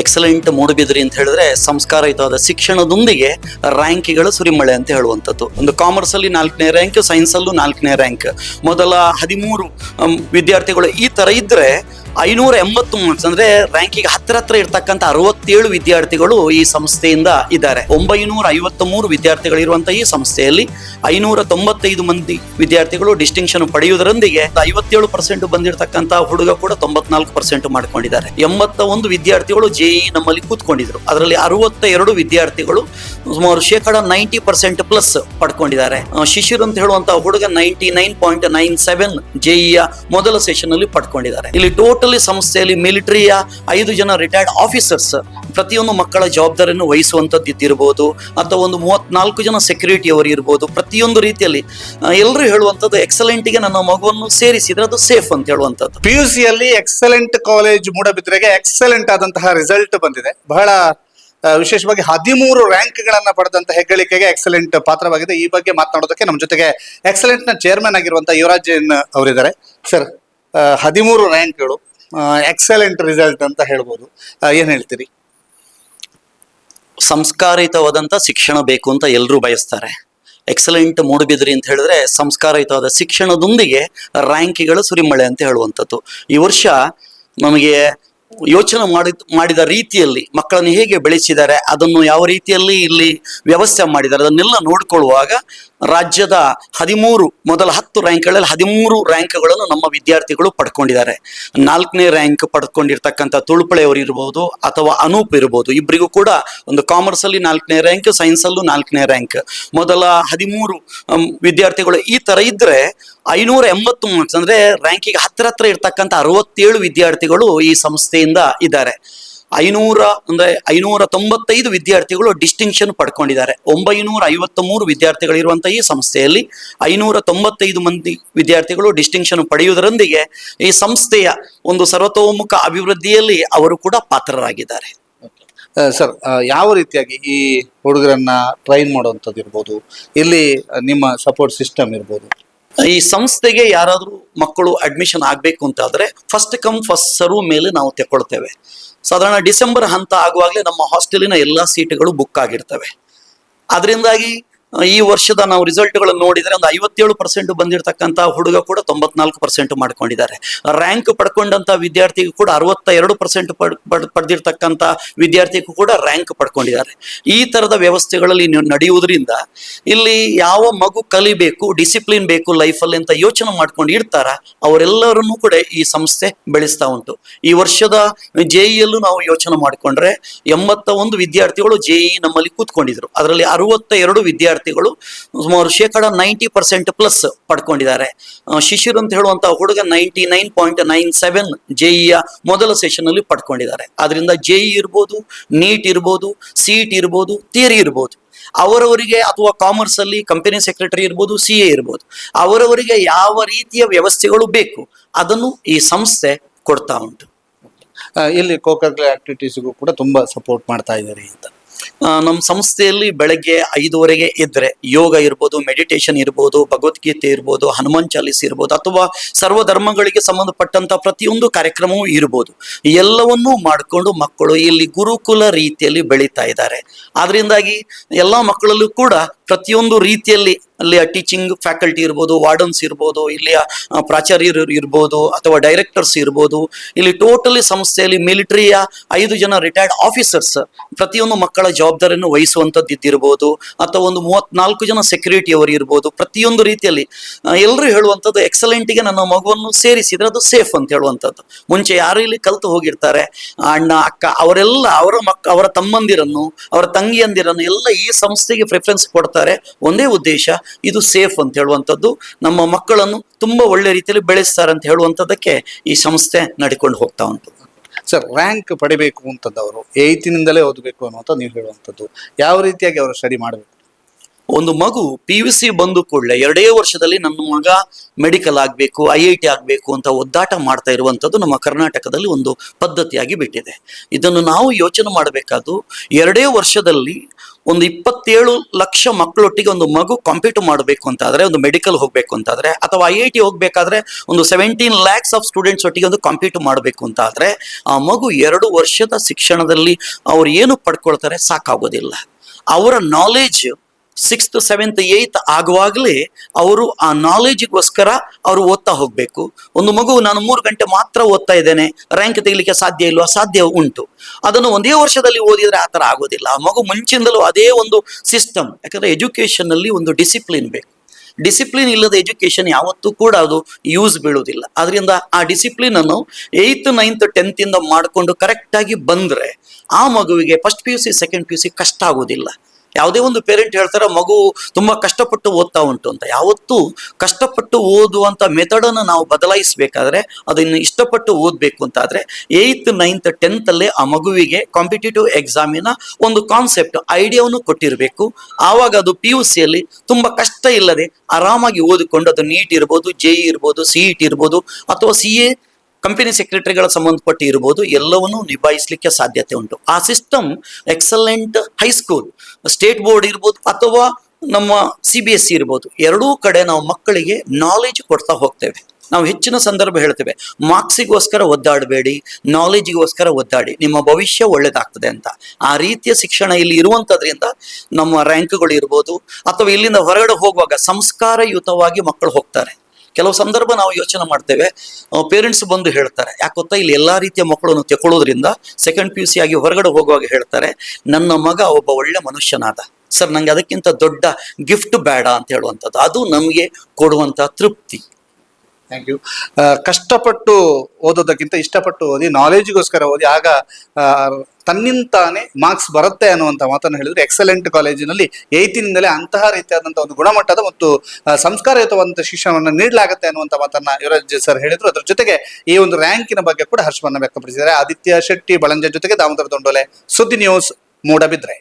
Excellent Moodbidri ಅಂತ ಹೇಳಿದ್ರೆ ಸಂಸ್ಕಾರಯುತವಾದ ಶಿಕ್ಷಣದೊಂದಿಗೆ ರ್ಯಾಂಕಿಗಳ ಸುರಿಮಳೆ ಅಂತ ಹೇಳುವಂಥದ್ದು. ಒಂದು ಕಾಮರ್ಸ್ ಅಲ್ಲಿ ನಾಲ್ಕನೇ ರ್ಯಾಂಕ್ ಸೈನ್ಸ್ ಅಲ್ಲೂ ನಾಲ್ಕನೇ ರ್ಯಾಂಕ್ ಮೊದಲ ಹದಿಮೂರು ವಿದ್ಯಾರ್ಥಿಗಳು ಈ ತರ ಇದ್ರೆ ಐನೂರ ಎಂಬತ್ತು ಮಾರ್ಕ್ಸ್ ಅಂದ್ರೆ ರ್ಯಾಂಕಿಗೆ ಹತ್ತಿರ ಹತ್ರ ಇರ್ತಕ್ಕಂಥ ಅರವತ್ತೇಳು ವಿದ್ಯಾರ್ಥಿಗಳು ಈ ಸಂಸ್ಥೆಯಿಂದ ಇದ್ದಾರೆ. ಒಂಬೈನೂರ ಐವತ್ತ ಮೂರು ವಿದ್ಯಾರ್ಥಿಗಳಿರುವಂತಹ ಈ ಸಂಸ್ಥೆಯಲ್ಲಿ ಐನೂರ ತೊಂಬತ್ತೈದು ಮಂದಿ ವಿದ್ಯಾರ್ಥಿಗಳು ಡಿಸ್ಟಿಂಕ್ಷನ್ ಪಡೆಯುವುದರೊಂದಿಗೆ ಐವತ್ತೇಳು ಪರ್ಸೆಂಟ್ ಬಂದಿರತಕ್ಕಂತಹ ಹುಡುಗ ಕೂಡ ತೊಂಬತ್ನಾಲ್ಕು ಪರ್ಸೆಂಟ್ ಮಾಡ್ಕೊಂಡಿದ್ದಾರೆ. ಎಂಬತ್ತ ಒಂದು ವಿದ್ಯಾರ್ಥಿಗಳು ಜೆಇ ನಮ್ಮಲ್ಲಿ ಕೂತ್ಕೊಂಡಿದ್ರು. ಅದರಲ್ಲಿ ಅರವತ್ತ ಎರಡು ವಿದ್ಯಾರ್ಥಿಗಳು ಸುಮಾರು ಶೇಕಡ ನೈಂಟಿ ಪರ್ಸೆಂಟ್ ಪ್ಲಸ್ ಪಡ್ಕೊಂಡಿದ್ದಾರೆ. ಶಿಶಿರ್ ಅಂತ ಹೇಳುವಂತಹ ಹುಡುಗ ninety nine point nine seven ಜೆಇಯ ಮೊದಲ ಸೆಷನ್ ಅಲ್ಲಿ ಪಡ್ಕೊಂಡಿದ್ದಾರೆ. ಇಲ್ಲಿ ಟೋಟಲಿ ಸಂಸ್ಥೆಯಲ್ಲಿ ಮಿಲಿಟರಿಯ ಐದು ಜನ ರಿಟೈರ್ಡ್ ಆಫೀಸರ್ಸ್ ಪ್ರತಿಯೊಂದು ಮಕ್ಕಳ ಜವಾಬ್ದಾರಿಯನ್ನು ವಹಿಸುವಂಥದ್ದು ಇದ್ದಿರಬಹುದು ಅಥವಾ ಒಂದು ಮೂವತ್ನಾಲ್ಕು ಜನ ಸೆಕ್ಯೂರಿಟಿ ಅವರು ಇರ್ಬೋದು, ಪ್ರತಿಯೊಂದು ರೀತಿಯಲ್ಲಿ ಎಲ್ಲರೂ ಹೇಳುವಂಥದ್ದು ಎಕ್ಸಲೆಂಟ್ಗೆ ನನ್ನ ಮಗುವನ್ನು ಸೇರಿಸಿದ್ರೆ ಅದು ಸೇಫ್ ಅಂತ ಹೇಳುವಂಥದ್ದು. ಪಿ ಯು ಸಿಯಲ್ಲಿ ಎಕ್ಸಲೆಂಟ್ ಕಾಲೇಜ್ ಮೂಡಬಿದ್ರೆಗೆ ಎಕ್ಸಲೆಂಟ್ ಆದಂತಹ ರಿಸಲ್ಟ್ ಬಂದಿದೆ. ಬಹಳ ವಿಶೇಷವಾಗಿ ಹದಿಮೂರು ರ್ಯಾಂಕ್ ಗಳನ್ನ ಪಡೆದಂತ ಹೆಗ್ಗಳಿಕೆಗೆ ಎಕ್ಸಲೆಂಟ್ ಪಾತ್ರವಾಗಿದೆ. ಈ ಬಗ್ಗೆ ಮಾತನಾಡೋದಕ್ಕೆ ನಮ್ಮ ಜೊತೆಗೆ ಎಕ್ಸಲೆಂಟ್ನ ಚೇರ್ಮನ್ ಆಗಿರುವಂತಹ ಯುವರಾಜ್ ಜೈನ್ ಅವರಿದ್ದಾರೆ. ಸರ್ ಹದಿಮೂರು ರ್ಯಾಂಕ್ಗಳು ಎಕ್ಸಲೆಂಟ್ ರಿಸಲ್ಟ್ ಅಂತ ಹೇಳ್ಬೋದು. ಏನು ಹೇಳ್ತೀರಿ? ಸಂಸ್ಕಾರಿತವಾದಂತ ಶಿಕ್ಷಣ ಬೇಕು ಅಂತ ಎಲ್ಲರೂ ಬಯಸ್ತಾರೆ. ಎಕ್ಸಲೆಂಟ್ ಮೂಡಬಿದ್ರಿ ಅಂತ ಹೇಳಿದ್ರೆ ಸಂಸ್ಕಾರಯುತವಾದ ಶಿಕ್ಷಣದೊಂದಿಗೆ ರ್ಯಾಂಕಿಗಳು ಸುರಿಮಳೆ ಅಂತ ಹೇಳುವಂಥದ್ದು. ಈ ವರ್ಷ ನಮಗೆ ಯೋಚನೆ ಮಾಡಿದ ಮಾಡಿದ ರೀತಿಯಲ್ಲಿ ಮಕ್ಕಳನ್ನು ಹೇಗೆ ಬೆಳೆಸಿದ್ದಾರೆ, ಅದನ್ನು ಯಾವ ರೀತಿಯಲ್ಲಿ ಇಲ್ಲಿ ವ್ಯವಸ್ಥೆ ಮಾಡಿದ್ದಾರೆ, ಅದನ್ನೆಲ್ಲ ನೋಡಿಕೊಳ್ಳುವಾಗ ರಾಜ್ಯದ ಹದಿಮೂರು, ಮೊದಲ ಹತ್ತು ರ್ಯಾಂಕ್ಗಳಲ್ಲಿ ಹದಿಮೂರು ರ್ಯಾಂಕ್ಗಳನ್ನು ನಮ್ಮ ವಿದ್ಯಾರ್ಥಿಗಳು ಪಡ್ಕೊಂಡಿದ್ದಾರೆ. ನಾಲ್ಕನೇ ರ್ಯಾಂಕ್ ಪಡ್ಕೊಂಡಿರ್ತಕ್ಕಂಥ ತುಳುಪಳೆಯವರು ಇರ್ಬೋದು ಅಥವಾ ಅನೂಪ್ ಇರ್ಬೋದು ಇಬ್ಬರಿಗೂ ಕೂಡ ಒಂದು ಕಾಮರ್ಸಲ್ಲಿ ನಾಲ್ಕನೇ ರ್ಯಾಂಕ್ ಸೈನ್ಸಲ್ಲೂ ನಾಲ್ಕನೇ ರ್ಯಾಂಕ್. ಮೊದಲ ಹದಿಮೂರು ವಿದ್ಯಾರ್ಥಿಗಳು ಈ ತರ ಇದ್ದರೆ ಐನೂರ ಎಂಬತ್ತು ಮಾರ್ಕ್ಸ್, ಅಂದ್ರೆ ರ್ಯಾಂಕಿಗೆ ಹತ್ತಿರ ಹತ್ರ ಇರ್ತಕ್ಕಂಥ ಅರವತ್ತೇಳು ವಿದ್ಯಾರ್ಥಿಗಳು ಈ ಸಂಸ್ಥೆಯಿಂದ ಇದ್ದಾರೆ. ಐನೂರ ಅಂದ್ರೆ ಐನೂರ ತೊಂಬತ್ತೈದು ವಿದ್ಯಾರ್ಥಿಗಳು ಡಿಸ್ಟಿಂಕ್ಷನ್ ಪಡ್ಕೊಂಡಿದ್ದಾರೆ. ಒಂಬೈನೂರ ಐವತ್ತ ಮೂರು ವಿದ್ಯಾರ್ಥಿಗಳಿರುವಂತಹ ಈ ಸಂಸ್ಥೆಯಲ್ಲಿ ಐನೂರ ತೊಂಬತ್ತೈದು ಮಂದಿ ವಿದ್ಯಾರ್ಥಿಗಳು ಡಿಸ್ಟಿಂಕ್ಷನ್ ಪಡೆಯುವುದರೊಂದಿಗೆ ಈ ಸಂಸ್ಥೆಯ ಒಂದು ಸರ್ವತೋಮುಖ ಅಭಿವೃದ್ಧಿಯಲ್ಲಿ ಅವರು ಕೂಡ ಪಾತ್ರರಾಗಿದ್ದಾರೆ. ಸರ್ ಯಾವ ರೀತಿಯಾಗಿ ಈ ಹುಡುಗರನ್ನ ಟ್ರೈನ್ ಮಾಡುವಂಥದ್ದು ಇರ್ಬೋದು? ಇಲ್ಲಿ ನಿಮ್ಮ ಸಪೋರ್ಟ್ ಸಿಸ್ಟಮ್ ಇರ್ಬೋದು? ಈ ಸಂಸ್ಥೆಗೆ ಯಾರಾದರೂ ಮಕ್ಕಳು ಅಡ್ಮಿಷನ್ ಆಗಬೇಕು ಅಂತಾದರೆ ಫಸ್ಟ್ ಕಮ್ ಫಸ್ಟ್ ಸರ್ವ್ ಮೇಲೆ ನಾವು ತೆಕ್ಕೊಳ್ತೇವೆ. ಸಾಧಾರಣ ಡಿಸೆಂಬರ್ ಹಂತ ಆಗುವಾಗಲೇ ನಮ್ಮ ಹಾಸ್ಟೆಲಿನ ಎಲ್ಲ ಸೀಟುಗಳು ಬುಕ್ ಆಗಿರ್ತವೆ. ಅದರಿಂದಾಗಿ ಈ ವರ್ಷದ ನಾವು ರಿಸಲ್ಟ್ಗಳನ್ನು ನೋಡಿದರೆ ಒಂದು ಐವತ್ತೇಳು ಪರ್ಸೆಂಟ್ ಬಂದಿರತಕ್ಕಂಥ ಹುಡುಗ ಕೂಡ ತೊಂಬತ್ನಾಲ್ಕು ಪರ್ಸೆಂಟ್ ಮಾಡ್ಕೊಂಡಿದ್ದಾರೆ. ರ್ಯಾಂಕ್ ಪಡ್ಕೊಂಡಂತ ವಿದ್ಯಾರ್ಥಿಗೂ ಕೂಡ ಅರವತ್ತ ಎರಡು ಪರ್ಸೆಂಟ್ ಪಡೆದಿರ್ತಕ್ಕಂಥ ವಿದ್ಯಾರ್ಥಿಗೂ ಕೂಡ ರ್ಯಾಂಕ್ ಪಡ್ಕೊಂಡಿದ್ದಾರೆ. ಈ ತರದ ವ್ಯವಸ್ಥೆಗಳಲ್ಲಿ ನಡೆಯುವುದರಿಂದ ಇಲ್ಲಿ ಯಾವ ಮಗು ಕಲಿಬೇಕು, ಡಿಸಿಪ್ಲಿನ್ ಬೇಕು ಲೈಫಲ್ಲಿ ಅಂತ ಯೋಚನೆ ಮಾಡ್ಕೊಂಡು ಇರ್ತಾರ, ಅವರೆಲ್ಲರನ್ನೂ ಕೂಡ ಈ ಸಂಸ್ಥೆ ಬೆಳೆಸ್ತಾ ಉಂಟು. ಈ ವರ್ಷದ ಜೆಇಯಲ್ಲೂ ನಾವು ಯೋಚನೆ ಮಾಡಿಕೊಂಡ್ರೆ ಎಂಬತ್ತ ಒಂದು ವಿದ್ಯಾರ್ಥಿಗಳು ಜೆಇ ನಮ್ಮಲ್ಲಿ ಕೂತ್ಕೊಂಡಿದ್ರು. ಅದರಲ್ಲಿ ಅರವತ್ತ ಎರಡು ವಿದ್ಯಾರ್ಥಿಗಳು ಸುಮಾರು ಶೇಕಡ ನೈಂಟಿ ಪರ್ಸೆಂಟ್ ಪ್ಲಸ್ ಪಡ್ಕೊಂಡಿದ್ದಾರೆ. ಶಿಶುರು ಅಂತ ಹೇಳುವಂತಹ ಹುಡುಗ ninety nine point nine seven ಜೆಇಯ ಮೊದಲ ಸೆಷನ್ ಅಲ್ಲಿ ಪಡ್ಕೊಂಡಿದ್ದಾರೆ. ಅದರಿಂದ ಜೆಇ ಇರ್ಬೋದು ನೀಟ್ ಇರ್ಬೋದು ಸಿಇಟಿ ಇರ್ಬೋದು ಥಿಯರಿ ಇರ್ಬೋದು. ಅವರವರಿಗೆ ಅಥವಾ ಕಾಮರ್ಸ್ ಅಲ್ಲಿ ಕಂಪನಿ ಸೆಕ್ರೆಟರಿ ಇರ್ಬೋದು ಸಿ ಎ ಇರ್ಬೋದು. ಅವರವರಿಗೆ ಯಾವ ರೀತಿಯ ವ್ಯವಸ್ಥೆಗಳು ಬೇಕು ಅದನ್ನು ಈ ಸಂಸ್ಥೆ ಕೊಡ್ತಾ ಉಂಟು. ಇಲ್ಲಿ ಕೋಕರ್ ಆಕ್ಟಿವಿಟೀಸ್ಗೂ ಕೂಡ ತುಂಬಾ ಸಪೋರ್ಟ್ ಮಾಡ್ತಾ ಇದ್ದಾರೆ ಅಂತ. ನಮ್ಮ ಸಂಸ್ಥೆಯಲ್ಲಿ ಬೆಳಗ್ಗೆ ಐದುವರೆಗೆ ಇದ್ರೆ ಯೋಗ ಇರ್ಬೋದು ಮೆಡಿಟೇಷನ್ ಇರ್ಬೋದು, ಭಗವದ್ಗೀತೆ ಇರ್ಬೋದು, ಹನುಮಾನ್ ಚಾಲಿಸ್ ಇರ್ಬೋದು, ಅಥವಾ ಸರ್ವ ಧರ್ಮಗಳಿಗೆ ಸಂಬಂಧಪಟ್ಟಂತ ಪ್ರತಿಯೊಂದು ಕಾರ್ಯಕ್ರಮವೂ ಇರ್ಬೋದು. ಎಲ್ಲವನ್ನೂ ಮಾಡಿಕೊಂಡು ಮಕ್ಕಳು ಇಲ್ಲಿ ಗುರುಕುಲ ರೀತಿಯಲ್ಲಿ ಬೆಳೀತಾ ಇದ್ದಾರೆ. ಆದ್ರಿಂದಾಗಿ ಎಲ್ಲ ಮಕ್ಕಳಲ್ಲೂ ಕೂಡ ಪ್ರತಿಯೊಂದು ರೀತಿಯಲ್ಲಿ ಅಲ್ಲಿಯ ಟೀಚಿಂಗ್ ಫ್ಯಾಕಲ್ಟಿ ಇರ್ಬೋದು ವಾರ್ಡನ್ಸ್ ಇರ್ಬೋದು, ಇಲ್ಲಿಯ ಪ್ರಾಚಾರ್ಯರು ಇರ್ಬೋದು ಅಥವಾ ಡೈರೆಕ್ಟರ್ಸ್ ಇರ್ಬೋದು. ಇಲ್ಲಿ ಟೋಟಲಿ ಸಂಸ್ಥೆಯಲ್ಲಿ ಮಿಲಿಟರಿಯ ಐದು ಜನ ರಿಟೈರ್ಡ್ ಆಫೀಸರ್ಸ್ ಪ್ರತಿಯೊಂದು ಮಕ್ಕಳ ಜವಾಬ್ದಾರಿಯನ್ನು ವಹಿಸುವಂಥದ್ದು ಇದ್ದಿರ್ಬೋದು. ಅಥವಾ ಒಂದು ಮೂವತ್ನಾಲ್ಕು ಜನ ಸೆಕ್ಯೂರಿಟಿ ಅವರು ಇರ್ಬೋದು. ಪ್ರತಿಯೊಂದು ರೀತಿಯಲ್ಲಿ ಎಲ್ಲರೂ ಹೇಳುವಂಥದ್ದು ಎಕ್ಸಲೆಂಟಿಗೆ ನನ್ನ ಮಗುವನ್ನು ಸೇರಿಸಿದರೆ ಅದು ಸೇಫ್ ಅಂತ ಹೇಳುವಂಥದ್ದು. ಮುಂಚೆ ಯಾರು ಇಲ್ಲಿ ಕಲ್ತು ಹೋಗಿರ್ತಾರೆ? ಅಣ್ಣ, ಅಕ್ಕ, ಅವರೆಲ್ಲ ಅವರ ಮಕ್ಕ ಅವರ ತಮ್ಮಂದಿರನ್ನು, ಅವರ ತಂಗಿಯಂದಿರನ್ನು ಎಲ್ಲ ಈ ಸಂಸ್ಥೆಗೆ ಪ್ರಿಫರೆನ್ಸ್ ಕೊಡ್ತಾರೆ. ಒಂದೇ ಉದ್ದೇಶ ಇದು ಸೇಫ್ ಅಂತ ಹೇಳುವಂಥದ್ದು. ನಮ್ಮ ಮಕ್ಕಳನ್ನು ತುಂಬಾ ಒಳ್ಳೆ ರೀತಿಯಲ್ಲಿ ಬೆಳೆಸ್ತಾರೆ ಅಂತ ಹೇಳುವಂಥದ್ದಕ್ಕೆ ಈ ಸಂಸ್ಥೆ ನಡ್ಕೊಂಡು ಹೋಗ್ತಾ ಉಂಟು. ಸರ್ ರ್ಯಾಂಕ್ ಪಡಿಬೇಕು ಅಂತದ್ದು ಅವರು ಏಯ್ತಿನಿಂದಲೇ ಓದಬೇಕು ಅನ್ನುವಂಥ ನೀವು ಹೇಳುವಂಥದ್ದು, ಯಾವ ರೀತಿಯಾಗಿ ಅವರು ಸ್ಟಡಿ ಮಾಡಬೇಕು? ಒಂದು ಮಗು ಪಿ ಯು ಸಿ ಬಂದು ಕೂಡಲೇ ಎರಡೇ ವರ್ಷದಲ್ಲಿ ನನ್ನ ಮಗ ಮೆಡಿಕಲ್ ಆಗಬೇಕು ಐ ಐ ಟಿ ಆಗಬೇಕು ಅಂತ ಒದ್ದಾಟ ಮಾಡ್ತಾ ಇರುವಂಥದ್ದು ನಮ್ಮ ಕರ್ನಾಟಕದಲ್ಲಿ ಒಂದು ಪದ್ಧತಿಯಾಗಿ ಬಿಟ್ಟಿದೆ. ಇದನ್ನು ನಾವು ಯೋಚನೆ ಮಾಡಬೇಕಾದ್ದು ಎರಡೇ ವರ್ಷದಲ್ಲಿ ಒಂದು ಇಪ್ಪತ್ತೇಳು ಲಕ್ಷ ಮಕ್ಕಳೊಟ್ಟಿಗೆ ಒಂದು ಮಗು ಕಾಂಪೀಟ್ ಮಾಡಬೇಕು ಅಂತಾದರೆ, ಒಂದು ಮೆಡಿಕಲ್ ಹೋಗಬೇಕು ಅಂತಾದರೆ, ಅಥವಾ ಐ ಐ ಟಿ ಹೋಗಬೇಕಾದ್ರೆ ಒಂದು ಸೆವೆಂಟೀನ್ ಲ್ಯಾಕ್ಸ್ ಆಫ್ ಸ್ಟೂಡೆಂಟ್ಸ್ ಒಟ್ಟಿಗೆ ಒಂದು ಕಾಂಪೀಟ್ ಮಾಡಬೇಕು ಅಂತ ಆದ್ರೆ ಆ ಮಗು ಎರಡು ವರ್ಷದ ಶಿಕ್ಷಣದಲ್ಲಿ ಅವ್ರು ಏನು ಪಡ್ಕೊಳ್ತಾರೆ ಸಾಕಾಗೋದಿಲ್ಲ. ಅವರ ನಾಲೆಜ್ ಸಿಕ್ಸ್ತ್ ಸೆವೆಂತ್ ಏಯ್ತ್ ಆಗುವಾಗಲೇ ಅವರು ಆ ನಾಲೆಜಿಗೋಸ್ಕರ ಅವರು ಓದ್ತಾ ಹೋಗಬೇಕು. ಒಂದು ಮಗು ನಾನು ಮೂರು ಗಂಟೆ ಮಾತ್ರ ಓದ್ತಾ ಇದ್ದೇನೆ ರ್ಯಾಂಕ್ ತೆಗಿಲಿಕ್ಕೆ ಸಾಧ್ಯ ಇಲ್ವಾ? ಸಾಧ್ಯ ಉಂಟು. ಅದನ್ನು ಒಂದೇ ವರ್ಷದಲ್ಲಿ ಓದಿದರೆ ಆ ಥರ ಆಗೋದಿಲ್ಲ. ಆ ಮಗು ಮುಂಚಿಂದಲೂ ಅದೇ ಒಂದು ಸಿಸ್ಟಮ್ ಯಾಕಂದರೆ ಎಜುಕೇಶನ್ ಅಲ್ಲಿ ಒಂದು ಡಿಸಿಪ್ಲಿನ್ ಬೇಕು. ಡಿಸಿಪ್ಲಿನ್ ಇಲ್ಲದ ಎಜುಕೇಶನ್ ಯಾವತ್ತೂ ಕೂಡ ಅದು ಯೂಸ್ ಬೀಳುವುದಿಲ್ಲ. ಅದರಿಂದ ಆ ಡಿಸಿಪ್ಲಿನ್ ಅನ್ನು ಏಯ್ತ್ ನೈನ್ತ್ ಟೆಂತ್ ಇಂದ ಮಾಡಿಕೊಂಡು ಕರೆಕ್ಟಾಗಿ ಬಂದರೆ ಆ ಮಗುವಿಗೆ first P U C second P U C ಕಷ್ಟ ಆಗೋದಿಲ್ಲ ಯಾವುದೇ ಒಂದು ಪೇರೆಂಟ್ ಹೇಳ್ತಾರೆ, ಮಗು ತುಂಬಾ ಕಷ್ಟಪಟ್ಟು ಓದ್ತಾ ಉಂಟು ಅಂತ. ಯಾವತ್ತೂ ಕಷ್ಟಪಟ್ಟು ಓದುವಂಥ ಮೆಥಡ್ ಅನ್ನು ನಾವು ಬದಲಾಯಿಸಬೇಕಾದ್ರೆ, ಅದನ್ನು ಇಷ್ಟಪಟ್ಟು ಓದಬೇಕು ಅಂತ ಆದ್ರೆ ಏಯ್ತ್ ನೈನ್ತ್ ಟೆಂತ್ ಅಲ್ಲೇ ಆ ಮಗುವಿಗೆ ಕಾಂಪಿಟೇಟಿವ್ ಎಕ್ಸಾಮಿನ ಒಂದು ಕಾನ್ಸೆಪ್ಟ್ ಐಡಿಯಾವನ್ನು ಕೊಟ್ಟಿರಬೇಕು. ಆವಾಗ ಅದು ಪಿ ಯು ಸಿಯಲ್ಲಿ ತುಂಬಾ ಕಷ್ಟ ಇಲ್ಲದೆ ಆರಾಮಾಗಿ ಓದಿಕೊಂಡು ಅದು ನೀಟ್ ಇರ್ಬೋದು ಜೆ ಇರ್ಬೋದು ಸಿ ಇ ಟಿ ಇರ್ಬೋದು, ಅಥವಾ ಸಿ ಎ ಕಂಪನಿ ಸೆಕ್ರೆಟರಿಗಳ ಸಂಬಂಧಪಟ್ಟು ಇರ್ಬೋದು, ಎಲ್ಲವನ್ನೂ ನಿಭಾಯಿಸಲಿಕ್ಕೆ ಸಾಧ್ಯತೆ ಉಂಟು. ಆ system excellent high school state board ಇರ್ಬೋದು ಅಥವಾ ನಮ್ಮ ಸಿ ಬಿ ಎಸ್ ಸಿ ಇರ್ಬೋದು. ಎರಡೂ ಕಡೆ ನಾವು ಮಕ್ಕಳಿಗೆ ನಾಲೆಜ್ ಕೊಡ್ತಾ ಹೋಗ್ತೇವೆ. ನಾವು ಹೆಚ್ಚಿನ ಸಂದರ್ಭ ಹೇಳ್ತೇವೆ ಮಾರ್ಕ್ಸಿಗೋಸ್ಕರ ಒದ್ದಾಡಬೇಡಿ ನಾಲೆಜ್ಗೋಸ್ಕರ ಒದ್ದಾಡಿ, ನಿಮ್ಮ ಭವಿಷ್ಯ ಒಳ್ಳೇದಾಗ್ತದೆ ಅಂತ. ಆ ರೀತಿಯ ಶಿಕ್ಷಣ ಇಲ್ಲಿ ಇರುವಂಥದ್ರಿಂದ ನಮ್ಮ ರ್ಯಾಂಕ್ಗಳು ಇರ್ಬೋದು, ಅಥವಾ ಇಲ್ಲಿಂದ ಹೊರಗಡೆ ಹೋಗುವಾಗ ಸಂಸ್ಕಾರಯುತವಾಗಿ ಮಕ್ಕಳು ಹೋಗ್ತಾರೆ. ಕೆಲವು ಸಂದರ್ಭ ನಾವು ಯೋಚನೆ ಮಾಡ್ತೇವೆ. ಪೇರೆಂಟ್ಸ್ ಬಂದು ಹೇಳ್ತಾರೆ. ಯಾಕೆ ಗೊತ್ತಾ? ಇಲ್ಲಿ ಎಲ್ಲ ರೀತಿಯ ಮಕ್ಕಳನ್ನು ತೆಕ್ಕೊಳ್ಳೋದ್ರಿಂದ ಸೆಕೆಂಡ್ ಪಿ ಯು ಸಿ ಹೊರಗಡೆ ಹೋಗುವಾಗ ಹೇಳ್ತಾರೆ, ನನ್ನ ಮಗ ಒಬ್ಬ ಒಳ್ಳೆ ಮನುಷ್ಯನಾದ. ಸರ್ ನನಗೆ ಅದಕ್ಕಿಂತ ದೊಡ್ಡ ಗಿಫ್ಟ್ ಬೇಡ ಅಂತ ಹೇಳುವಂಥದ್ದು. ಅದು ನಮಗೆ ಕೊಡುವಂಥ ತೃಪ್ತಿ. ಥ್ಯಾಂಕ್ ಯು ಕಷ್ಟಪಟ್ಟು ಓದೋದಕ್ಕಿಂತ ಇಷ್ಟಪಟ್ಟು ಓದಿ ನಾಲೆಜ್ಗೋಸ್ಕರ ಓದಿ, ಆಗ ತನ್ನಿಂತಾನೆ ಮಾರ್ಕ್ಸ್ ಬರುತ್ತೆ ಅನ್ನುವಂಥ ಮಾತನ್ನು ಹೇಳಿದ್ರೆ ಎಕ್ಸಲೆಂಟ್ ಕಾಲೇಜಿನಲ್ಲಿ ಏಯ್ತಿನಿಂದಲೇ ಅಂತಹ ರೀತಿಯಾದಂಥ ಒಂದು ಗುಣಮಟ್ಟದ ಮತ್ತು ಸಂಸ್ಕಾರಯುತವಾದಂಥ ಶಿಕ್ಷಣವನ್ನು ನೀಡಲಾಗುತ್ತೆ ಅನ್ನುವಂಥ ಮಾತನ್ನ ಯುವರಾಜ್ ಸರ್ ಹೇಳಿದ್ರು. ಅದರ ಜೊತೆಗೆ ಈ ಒಂದು ರ್ಯಾಂಕಿನ ಬಗ್ಗೆ ಕೂಡ ಹರ್ಷವನ್ನು ವ್ಯಕ್ತಪಡಿಸಿದ್ದಾರೆ. ಆದಿತ್ಯ ಶೆಟ್ಟಿ ಬಳಂಜ ಜೊತೆಗೆ ದಾಮೋದರ ದೊಂಡೋಲೆ. ಸುದ್ದಿ ನ್ಯೂಸ್ ಮೂಡಬಿದ್ರೆ.